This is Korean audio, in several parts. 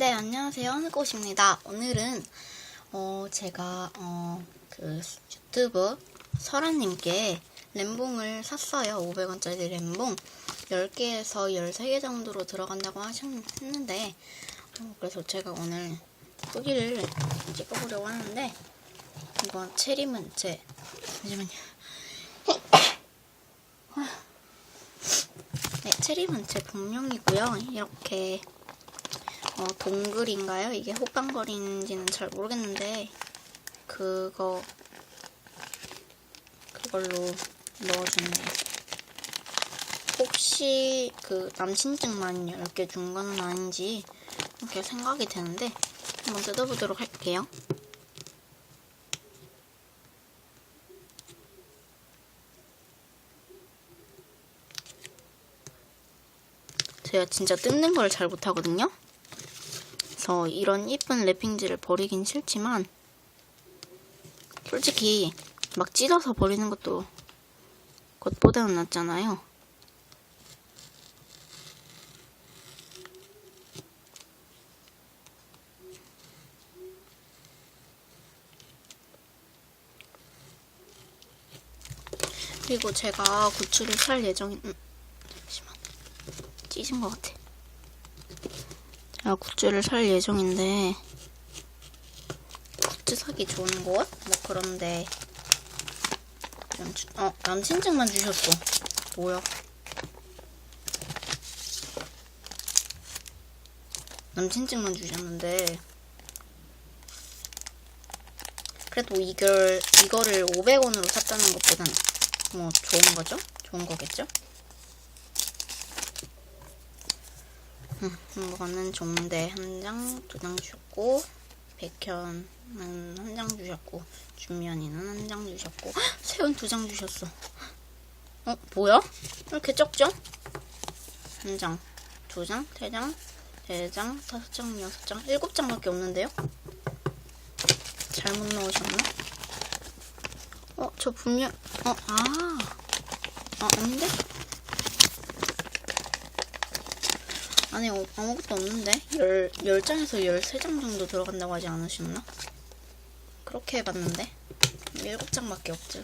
네, 안녕하세요. 하늘꽃입니다. 오늘은, 어, 제가, 어, 그, 유튜브 설아님께 램봉을 샀어요. 500원짜리 램봉. 10개에서 13개 정도로 들어간다고 하셨는데, 어, 그래서 제가 오늘 후기를 찍어보려고 하는데, 이건 체리문, 제, 잠시만요. 네, 체리문체 복룡이고요. 이렇게 어, 동글인가요? 이게 호빵거리는지는 잘 모르겠는데 그거 그걸로 넣어줬네요. 혹시 그 남친증만 10개 준 건 아닌지 이렇게 생각이 되는데 한번 뜯어보도록 할게요. 제가 진짜 뜯는 걸 잘 못하거든요. 그래서 이런 예쁜 랩핑지를 버리긴 싫지만 솔직히 막 찢어서 버리는 것도 것보다는 낫잖아요. 그리고 제가 굿즈를 살 예정인 음, 잠시만 찢은 것 같아. 제가 굿즈를 살 예정인데 굿즈 사기 좋은 곳? 뭐 그런데 좀 주- 어 남친증만 주셨어. 뭐야? 남친증만 주셨는데 그래도 이걸 이거를 500원으로 샀다는 것보단 뭐 좋은 거죠? 좋은 거겠죠? 음, 이거는 종대 한 장, 두 장 주셨고, 백현은 한 장 주셨고, 준면이는 한 장 주셨고, 헉, 세운 두 장 주셨어. 어, 뭐야? 왜 이렇게 적죠? 한 장, 두 장, 세 장, 네 장, 다섯 장, 여섯 장, 일곱 장밖에 없는데요? 잘못 넣으셨나? 어, 저 분명, 어, 아, 아, 아닌데? 안에 어- 아무것도 없는데? 열, 10장에서 13장 정도 들어간다고 하지 않으셨나? 그렇게 해봤는데? 7장밖에 없죠.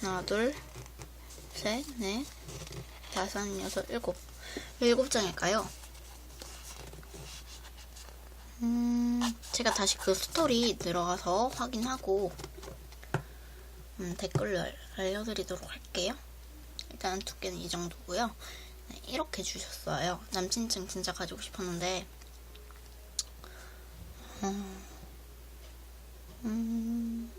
하나, 둘, 셋, 넷, 다섯, 여섯, 일곱. 왜 7장일까요? 음, 제가 다시 그 스토리 들어가서 확인하고, 음, 댓글로 알- 알려드리도록 할게요. 일단 두께는 이 정도고요. 네, 이렇게 주셨어요. 남친증 진짜 가지고 싶었는데, 어, 음,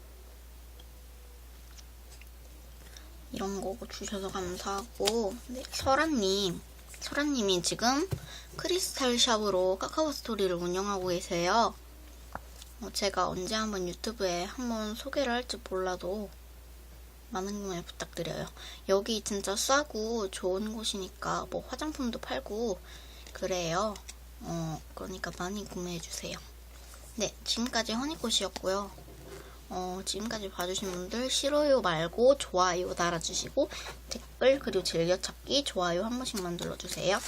이런 거 주셔서 감사하고, 네, 설아님, 설아님이 지금 크리스탈 샵으로 카카오 스토리를 운영하고 계세요. 어, 제가 언제 한번 유튜브에 한번 소개를 할지 몰라도 많은 구매 부탁드려요. 여기 진짜 싸고 좋은 곳이니까 뭐 화장품도 팔고 그래요. 어, 그러니까 많이 구매해주세요. 네, 지금까지 허니꽃이었고요. 어, 지금까지 봐주신 분들 싫어요 말고 좋아요 달아주시고 댓글 그리고 즐겨찾기 좋아요 한 번씩만 눌러주세요.